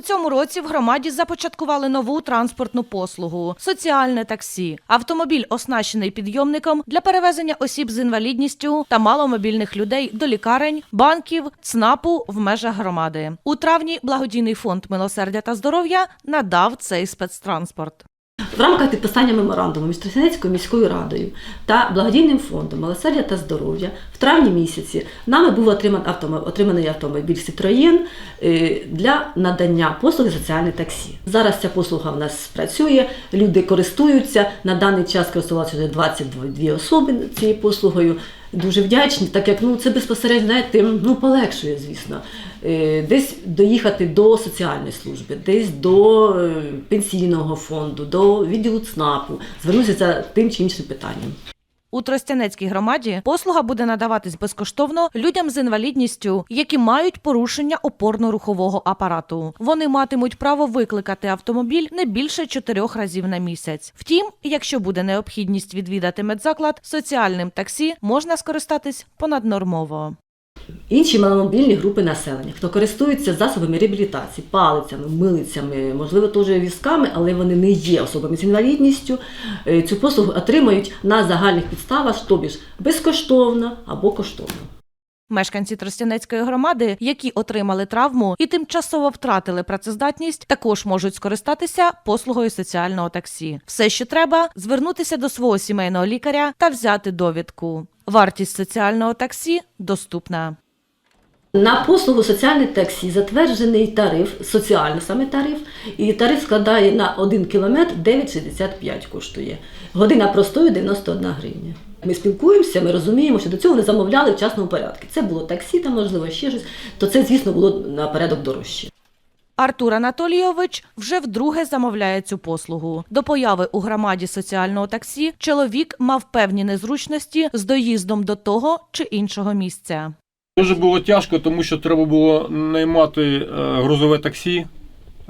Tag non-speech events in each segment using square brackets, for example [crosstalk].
У цьому році в громаді започаткували нову транспортну послугу соціальне таксі. Автомобіль оснащений підйомником для перевезення осіб з інвалідністю та маломобільних людей до лікарень, банків, ЦНАПу в межах громади. У травні благодійний фонд милосердя та здоров'я надав цей спецтранспорт. В рамках підписання меморандуму між Тростянецькою міською радою та благодійним фондом «Милосердя та здоров'я в травні місяці нами був отриманий автомобіль Citroën е, для надання послуги соціальне таксі. Зараз ця послуга в нас працює, люди користуються. На даний час користувалися вже 22 особи цією послугою. Дуже вдячні, так як ну це безпосередньо знаєте, ну полегшує, звісно. Е, Десь доїхати до соціальної служби, десь до е, пенсійного фонду, до відділу ЦНАПу, звернутися за тим чи іншим питанням. У Тростянецькій громаді послуга буде надаватись безкоштовно людям з інвалідністю, які мають порушення опорно-рухового апарату. Вони матимуть право викликати автомобіль не більше чотирьох разів на місяць. Втім, якщо буде необхідність відвідати медзаклад, соціальним таксі можна скористатись понаднормово. Інші маломобільні групи населення, хто користується засобами реабілітації, палицями, милицями, можливо, теж візками, але вони не є особами з інвалідністю. е, Цю послугу отримають на загальних підставах, тобі ж безкоштовно або коштовно. Мешканці Тростянецької громади, які отримали травму і тимчасово втратили працездатність, також можуть скористатися послугою соціального таксі. Все, що треба, звернутися до свого сімейного лікаря та взяти довідку. Вартість соціального таксі доступна. На послугу соціальне таксі затверджений тариф, соціальний саме тариф, і тариф складає на 1 кілометр 9,65 коштує. Година простою 91 гривня. Ми спілкуємося, ми розуміємо, що до цього не замовляли в частному порядку. Це було таксі, там можливо ще щось, то це, звісно, було на порядок дорожче. Артур Анатолійович вже вдруге замовляє цю послугу. До появи у громаді соціального таксі чоловік мав певні незручності з доїздом до того чи іншого місця. Дуже було тяжко, тому що треба було наймати е, грузове таксі.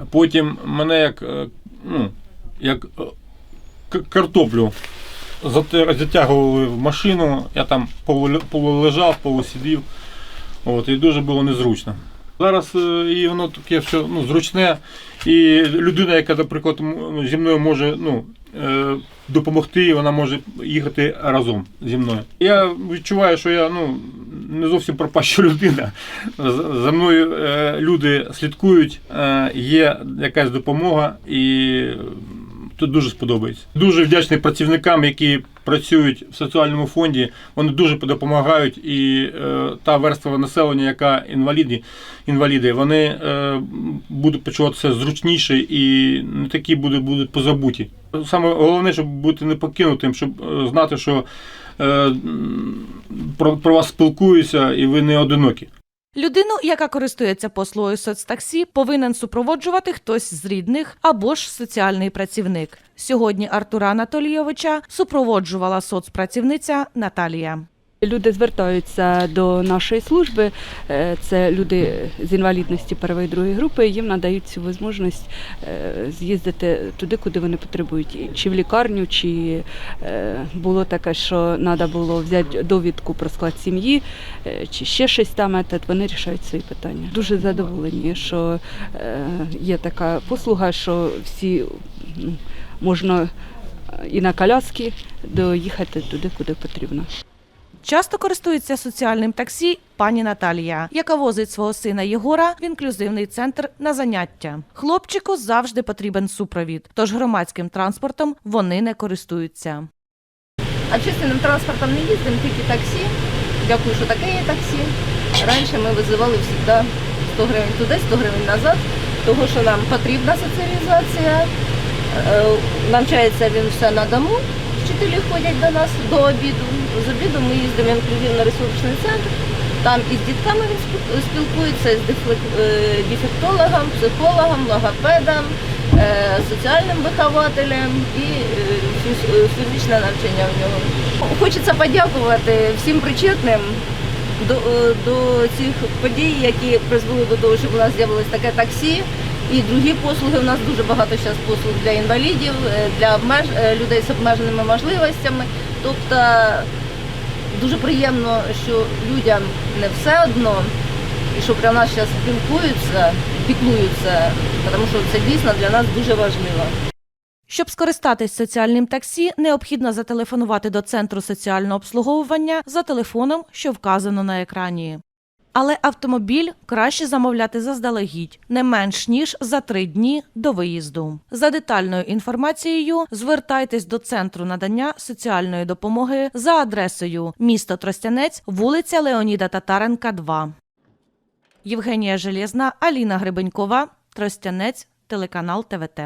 Потім мене як, е, ну, як е, картоплю затягували в машину, я там полу- полулежав, полусидів. От, і дуже було незручно. Зараз е, і воно таке все ну, зручне. І людина, яка, наприклад, ну, зі мною може ну, е, допомогти, вона може їхати разом зі мною. Я відчуваю, що я ну, не зовсім пропаща [laughs] людина. За мною е, люди слідкують, є якась допомога і тут дуже сподобається. Дуже вдячний працівникам, які працюють в соціальному фонді. Вони дуже допомагають, і е, та верства населення, яка інваліди, інваліди, вони е, будуть почуватися зручніше і не такі будуть, будуть позабуті. Саме головне, щоб бути не покинутим, щоб е, знати, що е, про, про вас спілкуються і ви не одинокі. Людину, яка користується послугою соцтаксі, повинен супроводжувати хтось з рідних або ж соціальний працівник. Сьогодні Артура Анатолійовича супроводжувала соцпрацівниця Наталія. Люди звертаються до нашої служби, е, це люди з інвалідності першої і другої групи. Їм надають цю можливість е, з'їздити туди, куди вони потребують, чи в лікарню, чи е, було таке, що треба було взяти довідку про склад сім'ї, чи ще щось там. Вони рішають свої питання. Дуже задоволені, що є така послуга, що всі можна і на коляски доїхати туди, куди потрібно. Часто користується соціальним таксі пані Наталія, яка возить свого сина Єгора в інклюзивний центр на заняття. Хлопчику завжди потрібен супровід, тож громадським транспортом вони не користуються. Общественним транспортом не їздимо, тільки таксі. Дякую, що таке є таксі. Раніше ми визивали завжди 100 гривень туди, 100 гривень назад, тому що нам потрібна соціалізація. Е, Навчається він все на дому. Вчителі ходять до нас до обіду. З обіду ми їздимо в інклюзивно-ресурсний центр. Там із дітками він спіл- спілкується, з е, дефектологом, психологом, логопедом, е, соціальним вихователем і е, фіз- фізичне навчання в нього. Хочеться подякувати всім причетним до, до цих подій, які призвели до того, щоб у нас з'явилось таке таксі. І другі послуги. У нас дуже багато зараз послуг для інвалідів, е, для обмеж... е, людей з обмеженими можливостями. Тобто дуже приємно, що людям не все одно, і що про нас зараз спілкуються, піклуються, тому що це дійсно для нас дуже важливо. Щоб скористатись соціальним таксі, необхідно зателефонувати до центру соціального обслуговування за телефоном, що вказано на екрані. Але автомобіль краще замовляти заздалегідь не менш ніж за три дні до виїзду. За детальною інформацією звертайтесь до центру надання соціальної допомоги за адресою місто Тростянець, вулиця Леоніда Татаренка, 2. Євгенія Железна, Аліна Гребенькова, Тростянець, телеканал ТВТ.